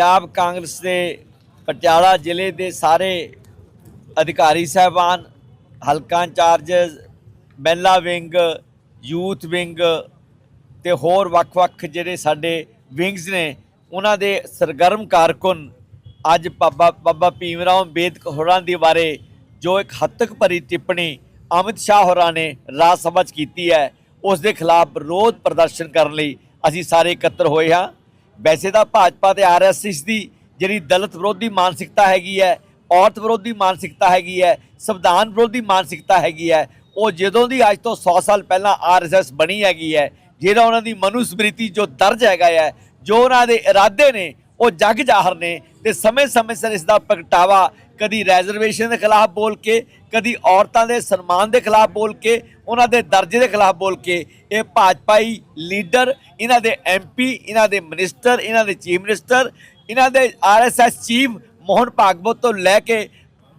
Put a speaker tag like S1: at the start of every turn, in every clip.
S1: ਪੰਜਾਬ ਕਾਂਗਰਸ ਦੇ ਪਟਿਆਲਾ ਜ਼ਿਲ੍ਹੇ ਦੇ ਸਾਰੇ ਅਧਿਕਾਰੀ ਸਹਿਬਾਨ, ਹਲਕਾ ਇੰਚਾਰਜਸ ਬੈਲਾ ਵਿੰਗ, ਯੂਥ ਵਿੰਗ ਤੇ ਹੋਰ ਵੱਖ-ਵੱਖ ਜਿਹੜੇ ਸਾਡੇ ਵਿੰਗਸ ਨੇ, ਉਹਨਾਂ ਦੇ ਸਰਗਰਮ ਕਾਰਕੁਨ ਅੱਜ ਬਾਬਾ ਬਾਬਾ ਭੀਮ ਰਾਓ ਅੰਬੇਦਕਰ ਹੋਰਾਂ ਦੇ ਬਾਰੇ ਜੋ ਇੱਕ ਹੱਤਕ ਭਰੀ ਟਿੱਪਣੀ ਅਮਿਤ ਸ਼ਾਹ ਹੋਰਾਂ ਨੇ ਰਾਜ ਸਭਾ 'ਚ ਕੀਤੀ ਹੈ, ਉਸ ਦੇ ਖਿਲਾਫ ਵਿਰੋਧ ਪ੍ਰਦਰਸ਼ਨ ਕਰਨ ਲਈ ਅਸੀਂ ਸਾਰੇ ਇਕੱਤਰ ਹੋਏ ਹਾਂ। ਵੈਸੇ ਤਾਂ ਭਾਜਪਾ ਤੇ ਆਰਐਸਐਸ ਦੀ ਜਿਹੜੀ ਦਲਿਤ ਵਿਰੋਧੀ ਮਾਨਸਿਕਤਾ ਹੈਗੀ ਹੈ, ਔਰਤ ਵਿਰੋਧੀ ਮਾਨਸਿਕਤਾ ਹੈਗੀ ਹੈ, ਸੰਵਿਧਾਨ ਵਿਰੋਧੀ ਮਾਨਸਿਕਤਾ ਹੈਗੀ ਹੈ, ਉਹ ਜਦੋਂ ਦੀ ਅੱਜ ਤੋਂ 100 ਸਾਲ ਪਹਿਲਾਂ ਆਰਐਸਐਸ ਬਣੀ ਹੈਗੀ ਹੈ, ਜਿਹੜਾ ਉਹਨਾਂ ਦੀ ਮਨੁਸਮ੍ਰਿਤੀ ਜੋ ਦਰਜ ਹੈਗਾ ਹੈ, ਜੋ ਉਹਨਾਂ ਦੇ ਇਰਾਦੇ ਨੇ, ਉਹ ਜੱਗ ਜ਼ਾਹਰ ਨੇ ਤੇ ਸਮੇਂ-ਸਮੇਂ ਸਿਰ ਇਸ ਦਾ ਪ੍ਰਗਟਾਵਾ, ਕਦੀ ਰੈਜ਼ਰਵੇਸ਼ਨ ਦੇ ਖਿਲਾਫ ਬੋਲ ਕੇ, ਕਦੀ ਔਰਤਾਂ ਦੇ ਸਨਮਾਨ ਦੇ ਖਿਲਾਫ ਬੋਲ ਕੇ, ਉਹਨਾਂ ਦੇ ਦਰਜੇ ਦੇ ਖਿਲਾਫ ਬੋਲ ਕੇ, ਇਹ ਭਾਜਪਾਈ ਲੀਡਰ ਇਹਨਾਂ ਦੇ ਐਮਪੀ ਇਹਨਾਂ ਦੇ ਮਿਨਿਸਟਰ ਇਹਨਾਂ ਦੇ ਚੀਫ ਮਿਨਿਸਟਰ ਇਹਨਾਂ ਦੇ ਆਰਐਸਐਸ ਚੀਫ ਮੋਹਨ ਭਾਗਵਤ ਤੋਂ ਲੈ ਕੇ,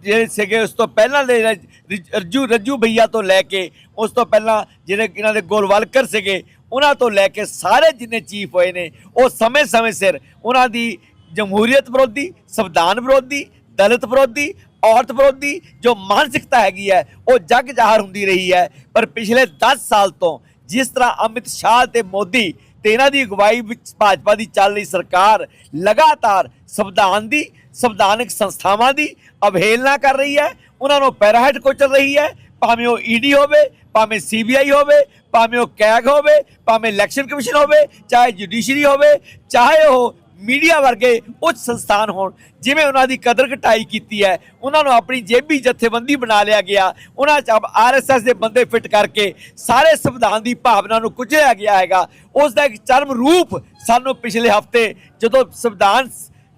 S1: ਜਿਹੜੇ ਸੀਗੇ ਉਸ ਤੋਂ ਪਹਿਲਾਂ ਦੇ ਰਜ- ਰਿਜ- ਰੱਜੂ ਭਈਆ ਤੋਂ ਲੈ ਕੇ, ਉਸ ਤੋਂ ਪਹਿਲਾਂ ਜਿਹੜੇ ਇਹਨਾਂ ਦੇ ਗੋਲਵਾਲਕਰ ਸੀਗੇ, ਉਹਨਾਂ ਤੋਂ ਲੈ ਕੇ ਸਾਰੇ ਜਿੰਨੇ ਚੀਫ ਹੋਏ ਨੇ, ਉਹ ਸਮੇਂ-ਸਮੇਂ ਸਿਰ ਉਹਨਾਂ ਦੀ ਜਮਹੂਰੀਅਤ ਵਿਰੋਧੀ, ਸੰਵਿਧਾਨ ਵਿਰੋਧੀ, ਦਲਿਤ ਵਿਰੋਧੀ, ਔਰਤ ਵਿਰੋਧੀ ਜੋ ਮਾਨਸਿਕਤਾ ਹੈਗੀ ਹੈ, ਉਹ ਜੱਗ ਜ਼ਾਹਰ ਹੁੰਦੀ ਰਹੀ ਹੈ। ਪਰ ਪਿਛਲੇ 10 ਸਾਲ ਤੋਂ ਜਿਸ ਤਰ੍ਹਾਂ ਅਮਿਤ ਸ਼ਾਹ ਤੇ ਮੋਦੀ ਤੇ ਇਹਨਾਂ ਦੀ ਅਗਵਾਈ ਵਿੱਚ ਭਾਜਪਾ ਦੀ ਚੱਲ ਰਹੀ ਸਰਕਾਰ ਲਗਾਤਾਰ ਸੰਵਿਧਾਨ ਦੀ, ਸੰਵਿਧਾਨਕ ਸੰਸਥਾਵਾਂ ਦੀ ਅਵਹੇਲਨਾ ਕਰ ਰਹੀ ਹੈ, ਉਹਨਾਂ ਨੂੰ ਪੈਰਾਹਟ ਕੋਚਲ ਰਹੀ ਹੈ, ਭਾਵੇਂ ਉਹ ਈਡੀ ਹੋਵੇ, ਭਾਵੇਂ ਸੀਬੀਆਈ ਹੋਵੇ, ਭਾਵੇਂ ਉਹ ਕੈਗ ਹੋਵੇ, ਭਾਵੇਂ ਇਲੈਕਸ਼ਨ ਕਮਿਸ਼ਨ ਹੋਵੇ, ਚਾਹੇ ਜੁਡੀਸ਼ਰੀ ਹੋਵੇ, ਚਾਹੇ ਉਹ ਮੀਡੀਆ ਵਰਗੇ ਉੱਚ ਸੰਸਥਾਨ ਹੋਣ। ਜਿਵੇਂ ਉਹਨਾਂ ਦੀ ਕਦਰ ਘਟਾਈ ਕੀਤੀ ਹੈ, ਉਹਨਾਂ ਨੂੰ ਆਪਣੀ ਜੇਬੀ ਜਥੇਬੰਦੀ ਬਣਾ ਲਿਆ ਗਿਆ। ਉਹਨਾਂ ਚ ਆਰਐਸਐਸ ਦੇ ਬੰਦੇ ਫਿੱਟ ਕਰਕੇ ਸਾਰੇ ਸੰਵਿਧਾਨ ਦੀ ਭਾਵਨਾ ਨੂੰ ਕੁਚਲਿਆ ਗਿਆ ਹੈਗਾ। ਉਸ ਦਾ ਇੱਕ ਚਰਮ ਰੂਪ ਸਾਨੂੰ ਪਿਛਲੇ ਹਫ਼ਤੇ ਜਦੋਂ ਸੰਵਿਧਾਨ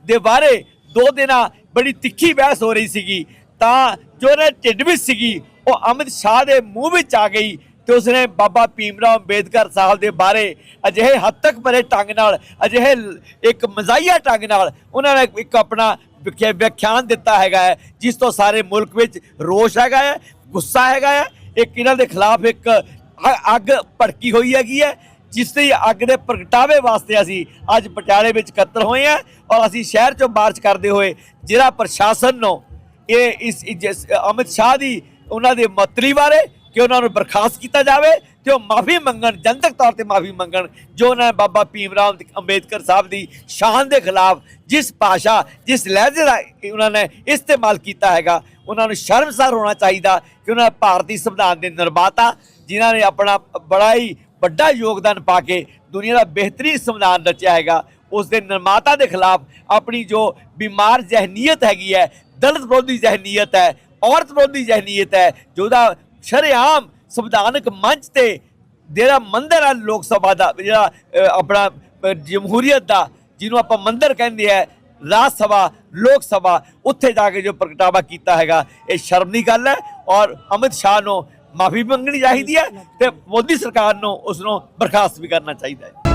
S1: ਦੇ ਬਾਰੇ ਦੋ ਦਿਨਾਂ ਬੜੀ ਤਿੱਖੀ ਬਹਿਸ ਹੋ ਰਹੀ ਸੀਗੀ, ਤਾਂ ਜੋ ਉਹਨੇ ਢਿੱਡ ਵਿੱਚ ਸੀਗੀ, ਉਹ ਅਮਿਤ ਸ਼ਾਹ ਦੇ ਮੂੰਹ ਵਿੱਚ ਆ ਗਈ। ਤੇ ਉਸਨੇ ਬਾਬਾ ਭੀਮਰਾਓ ਅੰਬੇਦਕਰ ਸਾਹਿਬ ਦੇ ਬਾਰੇ ਅਜਿਹੇ ਹੱਦ ਤੱਕ ਭਰੇ ਢੰਗ ਨਾਲ, ਅਜਿਹੇ ਇੱਕ ਮਜ਼ਾਈਆ ਢੰਗ ਨਾਲ ਉਹਨਾਂ ਨੇ ਇੱਕ ਆਪਣਾ ਵਿਖਿਆ- ਵਿਆਖਿਆਨ ਦਿੱਤਾ ਹੈਗਾ ਹੈ, ਜਿਸ ਤੋਂ ਸਾਰੇ ਮੁਲਕ ਵਿੱਚ ਰੋਸ਼ ਹੈਗਾ ਹੈ, ਗੁੱਸਾ ਹੈਗਾ ਹੈ। ਇੱਕ ਇਹਨਾਂ ਦੇ ਖਿਲਾਫ ਇੱਕ ਅ- ਅੱਗ ਭੜਕੀ ਹੋਈ ਹੈਗੀ ਹੈ, ਜਿਸ ਦੀ ਅੱਗ ਦੇ ਪ੍ਰਗਟਾਵੇ ਵਾਸਤੇ ਅਸੀਂ ਅੱਜ ਪਟਿਆਲੇ ਵਿੱਚ ਇਕੱਤਰ ਹੋਏ ਹਾਂ ਔਰ ਅਸੀਂ ਸ਼ਹਿਰ ਚੋਂ ਮਾਰਚ ਕਰਦੇ ਹੋਏ ਜ਼ਿਲ੍ਹਾ ਪ੍ਰਸ਼ਾਸਨ ਨੂੰ ਇਹ ਇਸ ਅਮਿਤ ਸ਼ਾਹ ਦੀ ਉਹਨਾਂ ਦੇ ਮਤਰੀ ਬਾਰੇ ਕਿ ਉਹਨਾਂ ਨੂੰ ਬਰਖਾਸਤ ਕੀਤਾ ਜਾਵੇ, ਤੇ ਉਹ ਮਾਫੀ ਮੰਗਣ, ਜਨਤਕ ਤੌਰ ਤੇ ਮਾਫੀ ਮੰਗਣ, ਜੋ ਉਹਨਾਂ ਨੇ ਬਾਬਾ ਭੀਮ ਰਾਮ ਅੰਬੇਦਕਰ ਸਾਹਿਬ ਦੀ ਸ਼ਾਨ ਦੇ ਖਿਲਾਫ ਜਿਸ ਭਾਸ਼ਾ ਜਿਸ ਲਹਿਜੇ ਦਾ ਉਹਨਾਂ ਨੇ ਇਸਤੇਮਾਲ ਕੀਤਾ ਹੈਗਾ, ਉਹਨਾਂ ਨੂੰ ਸ਼ਰਮਸਾਰ ਹੋਣਾ ਚਾਹੀਦਾ ਕਿ ਉਹਨਾਂ ਭਾਰਤੀ ਸੰਵਿਧਾਨ ਦੇ ਨਿਰਮਾਤਾ, ਜਿਨ੍ਹਾਂ ਨੇ ਆਪਣਾ ਬੜਾ ਹੀ ਵੱਡਾ ਯੋਗਦਾਨ ਪਾ ਕੇ ਦੁਨੀਆ ਦਾ ਬਿਹਤਰੀਨ ਸੰਵਿਧਾਨ ਰਚਿਆ ਹੈਗਾ, ਉਸ ਦੇ ਨਿਰਮਾਤਾ ਦੇ ਖਿਲਾਫ ਆਪਣੀ ਜੋ ਬਿਮਾਰ ਜ਼ਹਿਨੀਅਤ ਹੈਗੀ ਹੈ, ਦਲਿਤ ਵਿਰੋਧੀ ਜ਼ਹਿਨੀਅਤ ਹੈ, ਔਰਤ ਵਿਰੋਧੀ ਜ਼ਹਿਨੀਅਤ ਹੈ ਜਿਹਦਾ ਸ਼ਰੇਆਮ ਸੰਵਿਧਾਨਕ ਮੰਚ ਤੇ ਜਿਹੜਾ ਮੰਦਰ ਹੈ ਲੋਕ ਸਭਾ ਦਾ ਜਿਹੜਾ ਆਪਣਾ ਜਮਹੂਰੀਅਤ ਦਾ ਜਿਹਨੂੰ ਆਪਾਂ ਮੰਦਰ ਕਹਿੰਦੇ ਆ ਰਾਜ ਸਭਾ ਲੋਕ ਸਭਾ ਉੱਥੇ ਜਾ ਕੇ ਜੋ ਪ੍ਰਗਟਾਵਾ ਕੀਤਾ ਹੈਗਾ ਇਹ ਸ਼ਰਮ ਦੀ ਗੱਲ ਹੈ ਔਰ ਅਮਿਤ ਸ਼ਾਹ ਨੂੰ ਮਾਫੀ ਮੰਗਣੀ ਚਾਹੀਦੀ ਹੈ ਤੇ ਮੋਦੀ ਸਰਕਾਰ ਨੂੰ ਉਸ ਨੂੰ ਬਰਖਾਸਤ ਵੀ ਕਰਨਾ ਚਾਹੀਦਾ ਹੈ।